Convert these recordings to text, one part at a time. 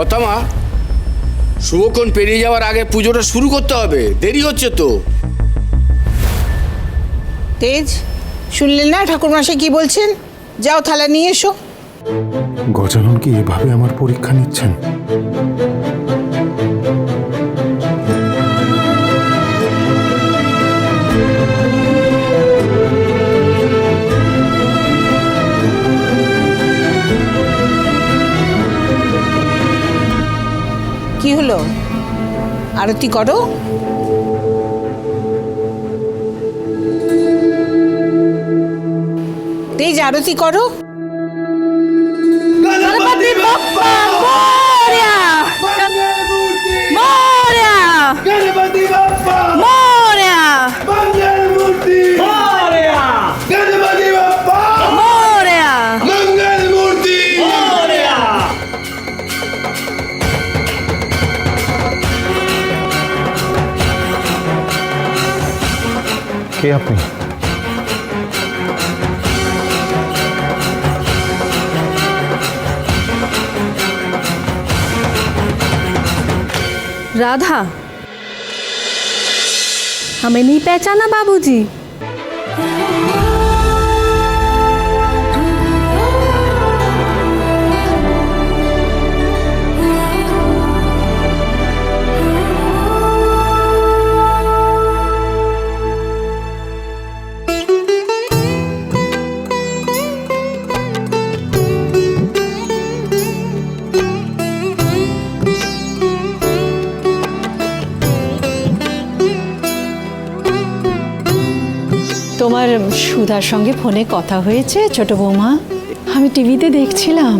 কথা শুভক্ষণ পেরিয়ে যাওয়ার আগে পুজোটা শুরু করতে হবে। দেরি হচ্ছে তো। তেজ শুনলেন না ঠাকুরমশাই কি বলছেন? যাও থালা নিয়ে এসো। গজানন কি এভাবে আমার পরীক্ষা নিচ্ছেন? কি হলো? আরতি করো। তেজ আরতি করো। গণপতি বাপ্পা! কে আপনি राधा हमें नहीं पहचाना बाबूजी তোমার সুধার সঙ্গে ফোনে কথা হয়েছে, ছোট বৌমা। আমি টিভিতে দেখছিলাম।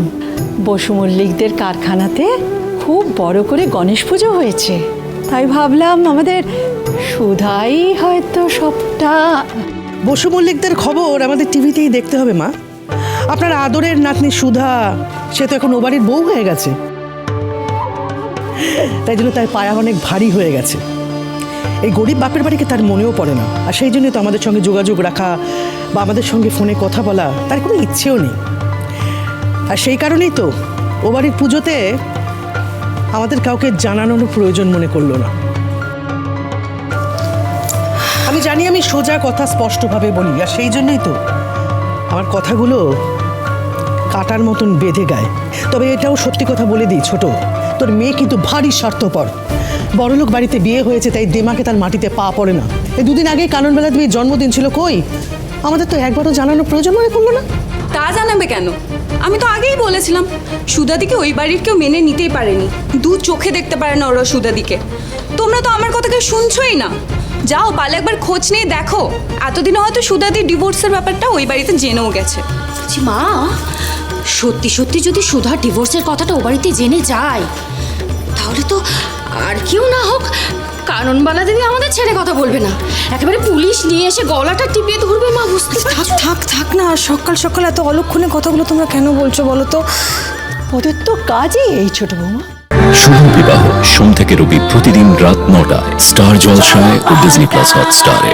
বসু মল্লিকদের কারখানাতে খুব বড় করে গণেশ পুজো হয়েছে। তাই ভাবলাম আমাদের সুধাই হয়তো সবটা বসু মল্লিকদের খবর আমাদের টিভিতেই দেখতে হবে, মা। আপনার আদরের নাতনি সুধা, সে তো এখন ও বাড়ির বউ হয়ে গেছে। তাই জন্য তার পায়া অনেক ভারী হয়ে গেছে। এই গরিব বাপের বাড়িকে তার মনেও পড়ে না। আর সেই জন্য তো আমাদের সঙ্গে যোগাযোগ রাখা বা আমাদের সঙ্গে ফোনে কথা বলা, তার কোনো ইচ্ছেও নেই। আর সেই কারণেই তো ও বাড়ির পুজোতে আমাদের কাউকে জানানোর প্রয়োজন মনে করল না। আমি জানি আমি সোজা কথা স্পষ্টভাবে বলি, আর সেই জন্যই তো আমার কথাগুলো কাটার মতন বেঁধে গায়। তবে এটাও সত্যি কথা বলে দিই ছোট, তোর মেয়ে কিন্তু ভারী স্বার্থপর। বড়লোক বাড়িতে বিয়ে হয়েছে তাই দেমাকে তার মাটিতে পা পড়ে না। এই দুদিন আগেই কাননবেলা তুমি জন্মদিন ছিল কই? আমাদের তো একবারও জানানোর প্রয়োজন মনে করল না। তা জানাবে কেন? আমি তো আগেই বলেছিলাম সুদাদিকে ওই বাড়ির কেউ মেনে নিতেই পারেনি। দু চোখে দেখতে পারে না ওরা সুদাদিকে। তোমরা তো আমার কথা কেউ শুনছই না। যাও পালে একবার খোঁজ নিয়ে দেখো। এতদিন হয়তো সুদাদির ডিভোর্সের ব্যাপারটা ওই বাড়িতে জেনেও গেছে। মা সত্যি সত্যি যদি সুধা ডিভোর্সের কথাটা ও বাড়িতে জেনে যায় তাহলে তো কেউ না হোক কাননবালা দিদি আমাদের ছেড়ে কথা বলবে না। একেবারে পুলিশ নিয়ে এসে গলাটা টিপিয়ে ধরবে মা বুঝতে থাক থাক থাক না সকাল সকাল এত অলক্ষণে কথাগুলো তোমরা কেন বলছো বলো তো? ওদের তো কাজই এই ছোট বৌমা। শুভ বিবাহ সোম থেকে রবি প্রতিদিন রাত নটায়। স্টার জলসায় ও ডিজনি প্লাস হটস্টারে